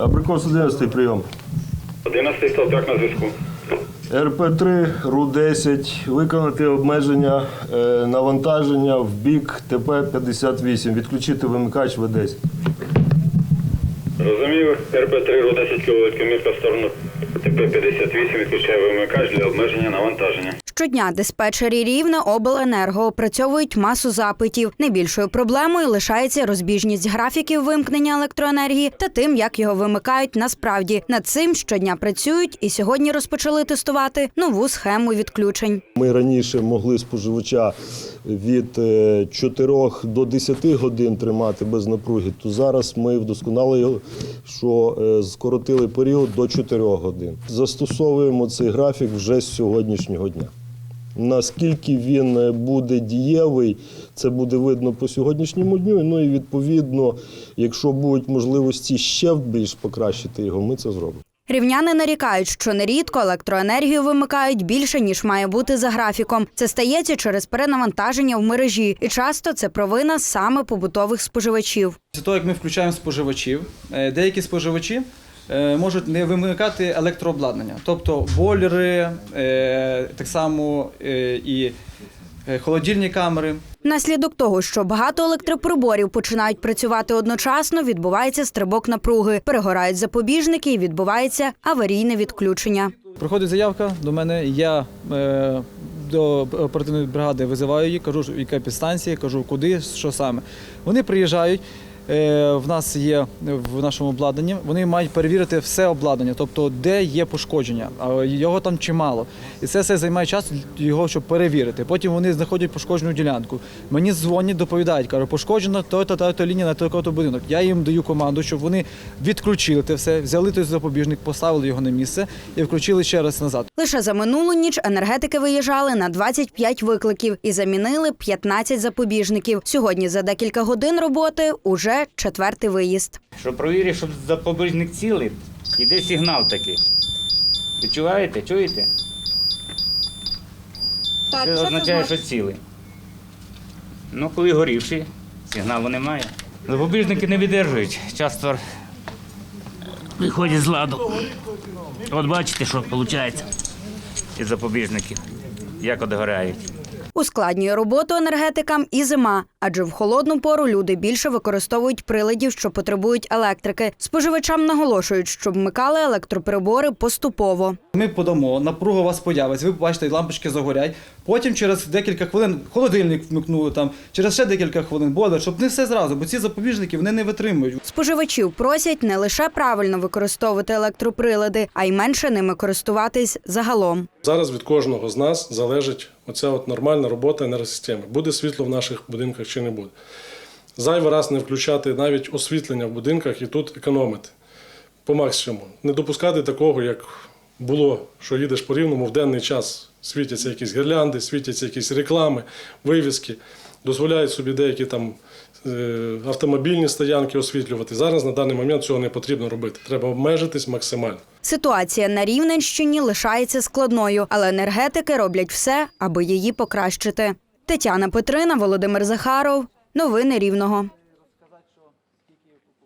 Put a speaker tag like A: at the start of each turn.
A: Абрикос 11 прийом.
B: 11 стовпяк на зв'язку.
A: РП-3, РУ-10, виконати обмеження е, навантаження в бік ТП-58, відключити вимикач В10.
B: Розумію, РП-3 РУ 10 кВт комірка в сторону ТП-58 відключає вимикач для обмеження навантаження.
C: Щодня диспетчері рівне обленерго опрацьовують масу запитів. Найбільшою проблемою лишається розбіжність графіків вимкнення електроенергії та тим, як його вимикають насправді. Над цим щодня працюють і сьогодні розпочали тестувати нову схему відключень.
A: Ми раніше могли споживача від е, 4 до 10 годин тримати без напруги, то зараз ми вдосконалили, що е, скоротили період до 4 годин. Застосовуємо цей графік вже з сьогоднішнього дня. Наскільки він е, буде дієвий, це буде видно по сьогоднішньому дню. Ну і відповідно, якщо будуть можливості ще більш покращити його, ми це зробимо.
C: Рівняни нарікають, що нерідко електроенергію вимикають більше ніж має бути за графіком. Це стається через перенавантаження в мережі, і часто це провина саме побутових споживачів.
D: Після того, як ми включаємо споживачів, е, деякі споживачі можуть не вимикати електрообладнання, тобто бойлери, е, так само е, і е, холодильні камери.
C: Внаслідок того, що багато електроприборів починають працювати одночасно, відбувається стрибок напруги, перегорають запобіжники і відбувається аварійне відключення.
D: Приходить заявка до мене, я е, до оперативної бригади визиваю її, кажу, яка підстанція, кажу, куди, що саме. Вони приїжджають. Е, В нас є в нашому обладнанні. Вони мають перевірити все обладнання, тобто де є пошкодження, а його там чимало. І це все займає час його, щоб перевірити. Потім вони знаходять пошкоджену ділянку. Мені дзвонять, доповідають, кажуть, пошкоджена то лінія на той-то будинок. Я їм даю команду, щоб вони відключили те все, взяли той запобіжник, поставили його на місце і включили ще раз назад.
C: Лише за минулу ніч енергетики виїжджали на 25 викликів і замінили 15 запобіжників. Сьогодні за декілька годин роботи уже четвертий виїзд.
E: Що провірив, щоб запобіжник цілий, іде сигнал такий. Відчуваєте? Чуєте? це означає, що цілий. Ну, коли горівший, сигналу немає. Запобіжники не видержують. Часто виходять з ладу. От бачите, що виходить із запобіжників, як одгорають.
C: Ускладнює роботу енергетикам і зима, адже в холодну пору люди більше використовують приладів, що потребують електрики. Споживачам наголошують, щоб вмикали електроприбори поступово.
D: Ми подамо, напруга у вас появиться, ви побачите, лампочки загорять. Потім через декілька хвилин холодильник вмикнули там, через ще декілька хвилин бойлер, щоб не все зразу, бо ці запобіжники вони не витримують.
C: Споживачів просять не лише правильно використовувати електроприлади, а й менше ними користуватись загалом.
F: Зараз від кожного з нас залежить оця от нормальна робота енергосистеми. Буде світло в наших будинках чи не буде. Зайвий раз не включати навіть освітлення в будинках і тут економити по максимуму. Не допускати такого, як було, що їдеш по рівному в денний час. Світяться якісь гірлянди, світяться якісь реклами, вивіски, дозволяють собі деякі там е, автомобільні стоянки освітлювати. Зараз на даний момент цього не потрібно робити. Треба обмежитись максимально.
C: Ситуація на Рівненщині лишається складною, але енергетики роблять все, аби її покращити. Тетяна Петрина, Володимир Захаров. Новини Рівного.